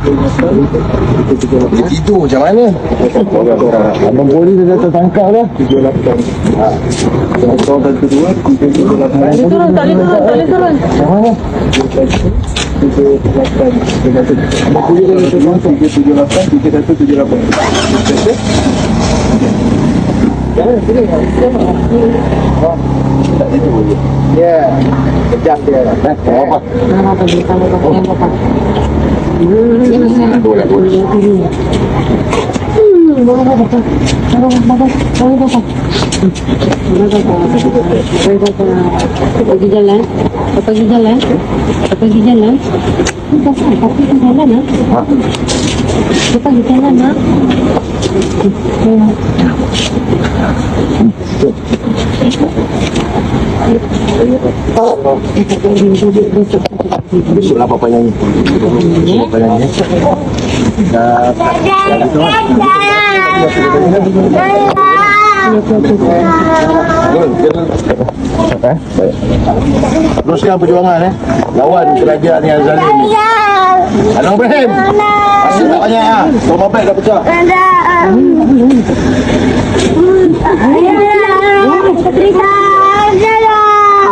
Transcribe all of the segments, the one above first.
Dia tidur macam mana? Abang polis dah tertangkap dah. Ha. Satu dan kedua, tiga tiga lapan. Tak boleh turun, tak boleh turun, tak boleh turun. Macam mana? Tiga lapan. Tiga satu. Abang polis dah tertangkap. Tiga tiga lapan, tiga satu tujuh lapan. Betul? Tak tidur je. Ya. Kejap dia. Eh, apa? Nama apa dia? Nama apa? Nama apa? Pagkijalan, pagkijalan, pagkijalan. Basan, pagkijalan ha. Pagkijalan ha. Pagkijalan ha. Ah. Besoklah Papa nyanyi. Papa nyanyi. Teruskan perjuangan eh. Lawan kerajaan yang zalim ni. Anong Ibrahim. Masih tak banyak ah. Rumah beg dah pecah.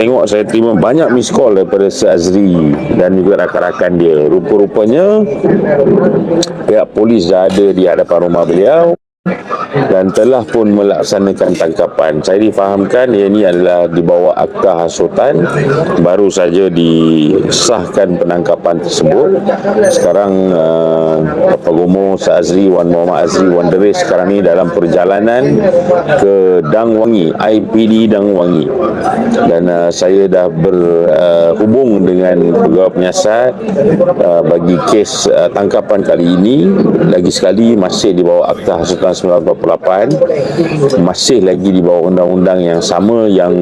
Tengok saya terima banyak miss call daripada Sir Azri dan juga rakan-rakan dia. Rupa-rupanya pihak polis dah ada di hadapan rumah beliau dan telah pun melaksanakan tangkapan. Saya difahamkan ia ini adalah di bawah akta hasutan baru saja disahkan penangkapan tersebut. Sekarang uh, Bapak Gomo Azri Wan Muhammad Azri Wan Deris sekarang ini dalam perjalanan ke Dangwangi, IPD Dangwangi. Dan uh, saya dah berhubung dengan pegawai penyiasat uh, bagi kes uh, tangkapan kali ini lagi sekali masih di bawah akta hasutan 1948 masih lagi di bawah undang-undang yang sama yang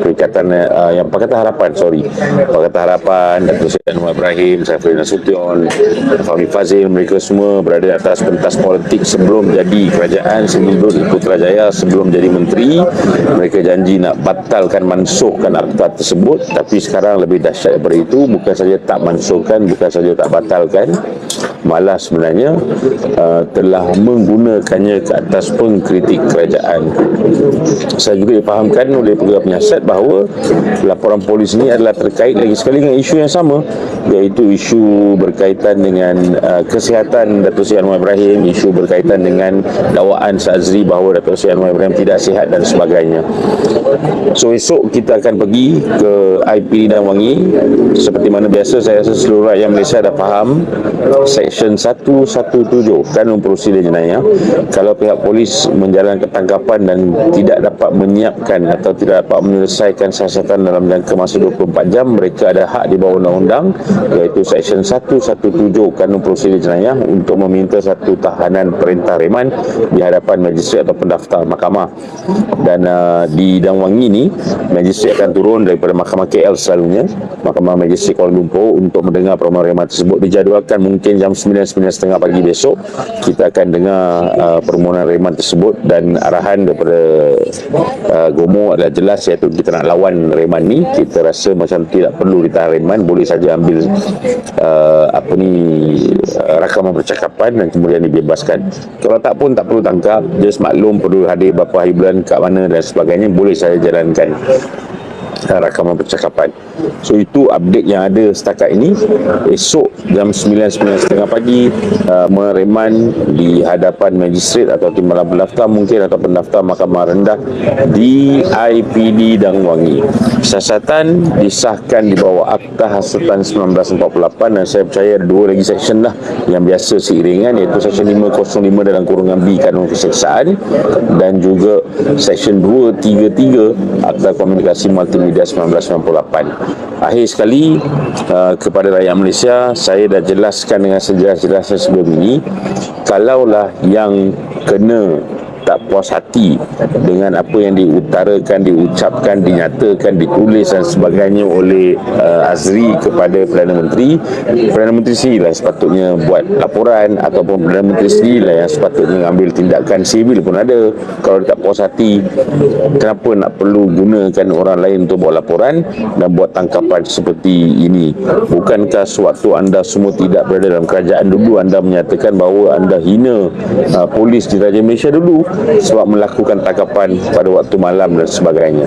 Perikatan uh, yang Pakatan Harapan sorry. Pakatan Harapan Datuk Seri Anwar Ibrahim Saiful Nasution Fahmi Fazil mereka semua berada di atas pentas politik sebelum jadi kerajaan sebelum Putrajaya sebelum jadi menteri. Mereka janji nak batalkan mansuhkan akta tersebut. Tapi sekarang lebih dahsyat daripada itu bukan saja tak mansuhkan bukan saja tak batalkan malah sebenarnya uh, telah menggunakannya ke atas pengkritik kerajaan. Saya juga difahamkan oleh pegawai penyiasat bahawa laporan polis ini adalah terkait lagi sekali dengan isu yang sama iaitu isu berkaitan dengan uh, kesihatan Datuk Seri Anwar Ibrahim isu berkaitan dengan dakwaan Sazri bahawa Datuk Seri Anwar Ibrahim tidak sihat dan sebagainya. So esok kita akan pergi ke IP dan Wangi. Seperti mana biasa saya rasa seluruh rakyat Malaysia dah faham Section 117 Kanun Prosedur Jenayah. Kalau pihak polis menjalankan tangkapan dan tidak dapat menyiapkan atau tidak dapat menyelesaikan siasatan dalam jangka masa 24 jam mereka ada hak di bawah undang-undang iaitu Section 117 Kanun Prosedur Jenayah untuk meminta satu tahanan perintah reman di hadapan majistret atau pendaftar mahkamah. Dan uh, di Dangwangi ni majistret akan turun daripada mahkamah KL selalunya mahkamah majistret Kuala Lumpur untuk mendengar permohonan reman tersebut. Dijadualkan mungkin jam 9-9.30 pagi besok kita akan dengar uh, permohonan reman tersebut dan arahan daripada uh, Gomo adalah jelas iaitu kita nak lawan reman ni. Kita rasa macam tidak perlu ditahan reman. Boleh saja ambil uh, apa ni uh, rakaman percakapan dan kemudian dibebaskan. Kalau tak pun tak perlu tangkap. Just maklum perlu hadir berapa hari bulan kat mana dan sebagainya. Boleh saya jalankan rakaman percakapan. So itu update yang ada setakat ini. Esok jam 9.30 pagi uh, mereman di hadapan magistrat atau timbalan pendaftar mungkin atau pendaftar mahkamah rendah di IPD dan Wangi. Siasatan disahkan di bawah Akta Hasutan 1948 dan saya percaya ada dua lagi section lah yang biasa seiringan iaitu section 505 dalam kurungan B Kanun Keseksaan dan juga section 233 Akta Komunikasi Multimedia 1998. Akhir sekali uh, kepada rakyat Malaysia saya dah jelaskan dengan sejelas-jelasnya sebelum ini kalaulah yang kena tak puas hati dengan apa yang diutarakan, diucapkan, dinyatakan, ditulis dan sebagainya oleh uh, Azri kepada Perdana Menteri. Perdana Menteri sendirilah sepatutnya buat laporan ataupun Perdana Menteri sendirilah yang sepatutnya mengambil tindakan sivil pun ada. Kalau dia tak puas hati, kenapa nak perlu gunakan orang lain untuk buat laporan dan buat tangkapan seperti ini? Bukankah sewaktu anda semua tidak berada dalam kerajaan dulu anda menyatakan bahawa anda hina uh, polis di Raja Malaysia dulu sebab melakukan tangkapan pada waktu malam dan sebagainya.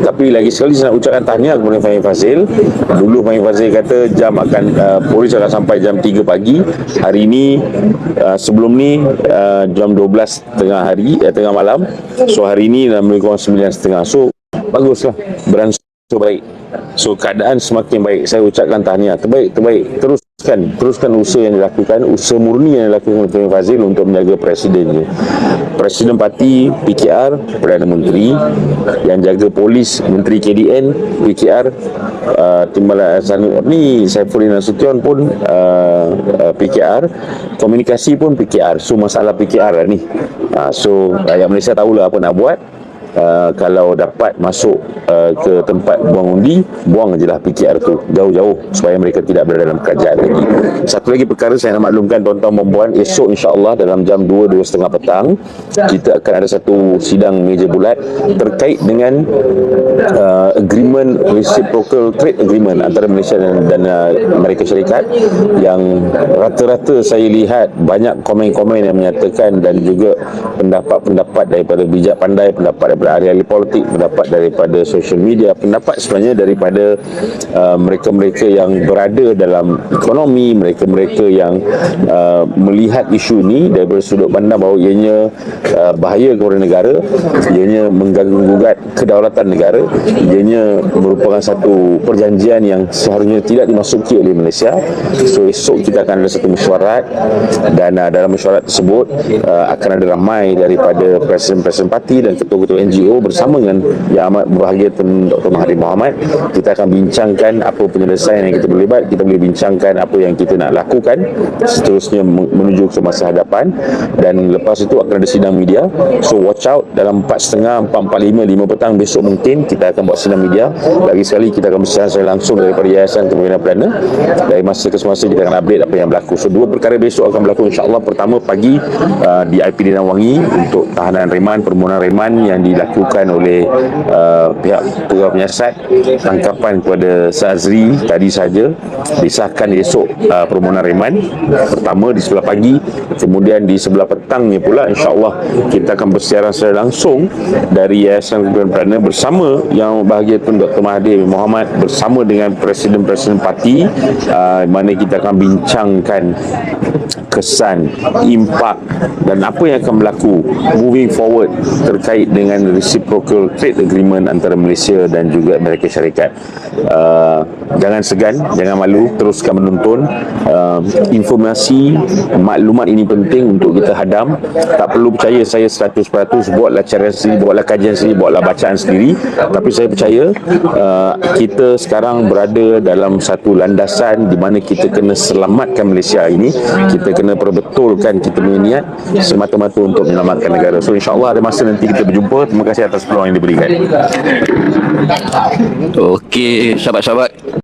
Tapi lagi sekali saya nak ucapkan tahniah kepada Fahim Fazil. Dulu Fahim Fazil kata jam akan uh, polis akan sampai jam 3 pagi. Hari ini uh, sebelum ni uh, jam 12 tengah hari eh, tengah malam. So hari ini dalam lebih kurang 9.30. So baguslah beransur baik. So keadaan semakin baik. Saya ucapkan tahniah. Terbaik, terbaik. Teruskan, teruskan usaha yang dilakukan, usaha murni yang dilakukan oleh Fazil untuk menjaga presidennya. Presiden parti PKR, Perdana Menteri yang jaga polis, Menteri KDN, PKR, uh, Timbalan Hasan ni Saifuddin Nasution pun uh, uh, PKR, komunikasi pun PKR. So masalah PKR lah ni. Uh, so rakyat Malaysia tahulah apa nak buat. Uh, kalau dapat masuk uh, ke tempat buang undi buang je lah PKR tu. Jauh-jauh supaya mereka tidak berada dalam kerajaan lagi. Satu lagi perkara saya nak maklumkan tuan-tuan dan puan esok insyaAllah dalam jam 2 2.30 petang kita akan ada satu sidang meja bulat terkait dengan uh, agreement reciprocal trade agreement antara Malaysia dan, dan uh, Amerika Syarikat yang rata-rata saya lihat banyak komen-komen yang menyatakan dan juga pendapat-pendapat daripada bijak pandai pendapat ahli-ahli politik pendapat daripada social media pendapat sebenarnya daripada uh, mereka-mereka yang berada dalam ekonomi mereka-mereka yang uh, melihat isu ini daripada sudut pandang bahawa ianya uh, bahaya kepada negara ianya mengganggu-gugat kedaulatan negara ianya merupakan satu perjanjian yang seharusnya tidak dimasuki oleh Malaysia. So esok kita akan ada satu mesyuarat dan uh, dalam mesyuarat tersebut uh, akan ada ramai daripada presiden-presiden parti dan ketua-ketua NGO bersama dengan Yang Amat Berbahagia Tun Dr. Mahathir Mohamad. Kita akan bincangkan apa penyelesaian yang kita boleh buat. Kita boleh bincangkan apa yang kita nak lakukan seterusnya menuju ke masa hadapan. Dan lepas itu akan ada sidang media. So watch out. Dalam 4.30 4.45 5 petang besok mungkin kita akan buat sidang media. Lagi sekali kita akan bersiaran secara langsung daripada Yayasan Kepimpinan Perdana. Dari masa ke semasa kita akan update apa yang berlaku. So dua perkara besok akan berlaku insyaAllah. Pertama pagi uh, di IPD Wangi untuk tahanan reman permohonan reman yang dilakukan oleh uh, pihak pegawai penyiasat tangkapan kepada Sazri tadi saja disahkan esok uh, permohonan reman pertama di sebelah pagi kemudian di sebelah petangnya pula insyaAllah kita akan bersiaran secara langsung dari Yayasan Kepimpinan Perdana bersama yang bahagia Tun Dr. Mahathir Mohamad bersama dengan Presiden-Presiden Parti uh, mana kita akan bincangkan kesan, impak dan apa yang akan berlaku moving forward terkait dengan reciprocal trade agreement antara Malaysia dan juga Amerika Syarikat. Uh, jangan segan, jangan malu, teruskan menonton. Uh, informasi, maklumat ini penting untuk kita hadam. Tak perlu percaya saya 100% buatlah carian sendiri, buatlah kajian sendiri, buatlah bacaan sendiri. Tapi saya percaya uh, kita sekarang berada dalam satu landasan di mana kita kena selamatkan Malaysia ini. Kita kena perbetulkan kita punya niat semata-mata untuk menyelamatkan negara. So insyaAllah ada masa nanti kita berjumpa. Terima kasih atas peluang yang diberikan. Okey, sahabat-sahabat.